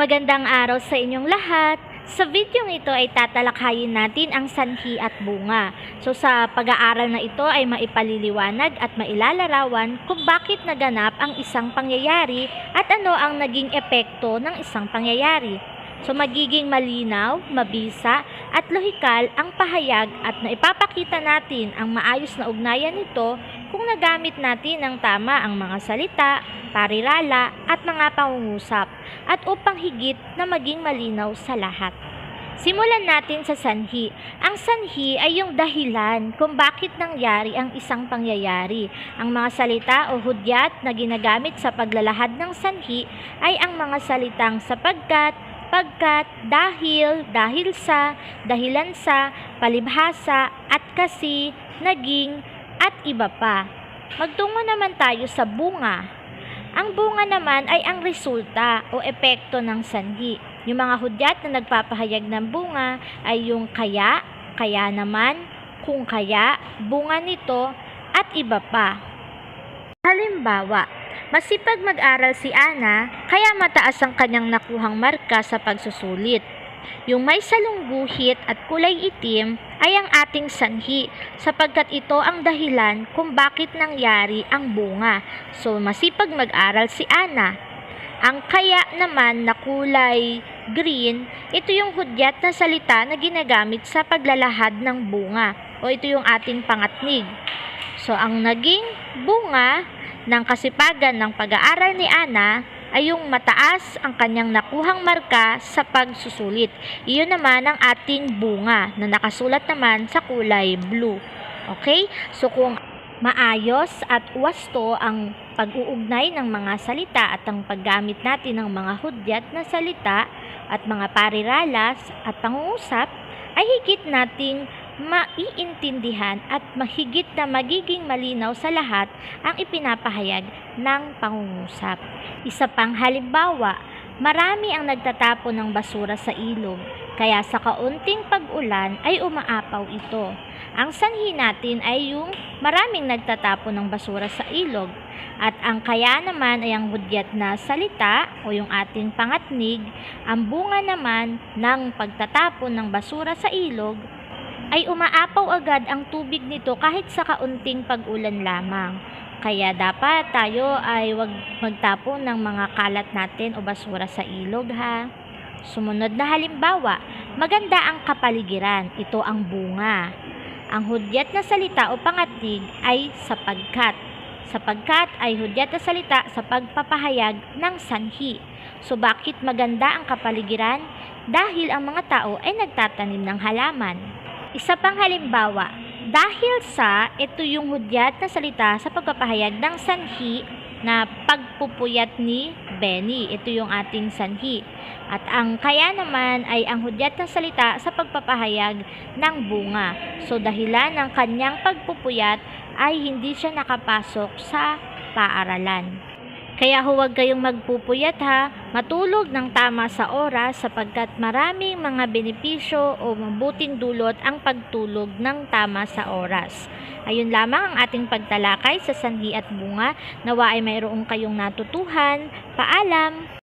Magandang araw sa inyong lahat. Sa video ito ay tatalakayin natin ang sanhi at bunga. So sa pag-aaral na ito ay maipaliliwanag at mailalarawan kung bakit naganap ang isang pangyayari at ano ang naging epekto ng isang pangyayari. So magiging malinaw, mabisa at lohikal ang pahayag at naipapakita natin ang maayos na ugnayan nito kung nagamit natin ng tama ang mga salita, parirala at mga pangungusap at upang higit na maging malinaw sa lahat. Simulan natin sa sanhi. Ang sanhi ay yung dahilan kung bakit nangyari ang isang pangyayari. Ang mga salita o hudyat na ginagamit sa paglalahad ng sanhi ay ang mga salitang sapagkat, pagkat, dahil, dahil sa, dahilan sa, palibhasa, at kasi, naging, at iba pa. Magtungo naman tayo sa bunga. Ang bunga naman ay ang resulta o epekto ng sanhi. Yung mga hudyat na nagpapahayag ng bunga ay yung kaya, kaya naman, kung kaya, bunga nito, at iba pa. Halimbawa, masipag mag-aral si Ana, kaya mataas ang kanyang nakuhang marka sa pagsusulit. Yung may salungguhit at kulay itim ay ang ating sanhi sapagkat ito ang dahilan kung bakit nangyari ang bunga. So masipag mag-aral si Ana. Ang kaya naman na kulay green, ito yung hudyat na salita na ginagamit sa paglalahad ng bunga o ito yung ating pangatnig. So ang naging bunga ng kasipagan ng pag-aaral ni Ana ay yung mataas ang kanyang nakuhang marka sa pagsusulit. Iyon naman ang ating bunga na nakasulat naman sa kulay blue. Okay? So kung maayos at wasto ang pag-uugnay ng mga salita at ang paggamit natin ng mga hudyat na salita at mga pariralas at pangungusap, ay higit nating maiintindihan at mahigit na magiging malinaw sa lahat ang ipinapahayag ng pangungusap. Isa pang halimbawa, marami ang nagtatapon ng basura sa ilog, kaya sa kaunting pag-ulan ay umaapaw ito. Ang sanhi natin ay yung maraming nagtatapon ng basura sa ilog, at ang kaya naman ay ang hudyat na salita o yung ating pangatnig, ang bunga naman ng pagtatapon ng basura sa ilog ay umaapaw agad ang tubig nito kahit sa kaunting pag-ulan lamang. Kaya dapat tayo ay wag magtapon ng mga kalat natin o basura sa ilog ha. Sumunod na halimbawa, maganda ang kapaligiran. Ito ang bunga. Ang hudyat na salita o pangatig ay sapagkat. Sapagkat ay hudyat na salita sa pagpapahayag ng sanhi. So bakit maganda ang kapaligiran? Dahil ang mga tao ay nagtatanim ng halaman. Isa pang halimbawa, dahil sa ito yung hudyat na salita sa pagpapahayag ng sanhi na pagpupuyat ni Benny. Ito yung ating sanhi. At ang kaya naman ay ang hudyat ng salita sa pagpapahayag ng bunga. So dahilan ng kanyang pagpupuyat ay hindi siya nakapasok sa paaralan. Kaya huwag kayong magpupuyat ha, matulog ng tama sa oras sapagkat maraming mga benepisyo o mabuting dulot ang pagtulog ng tama sa oras. Ayun lamang ang ating pagtalakay sa sanhi at bunga. Nawa ay mayroong kayong natutuhan. Paalam!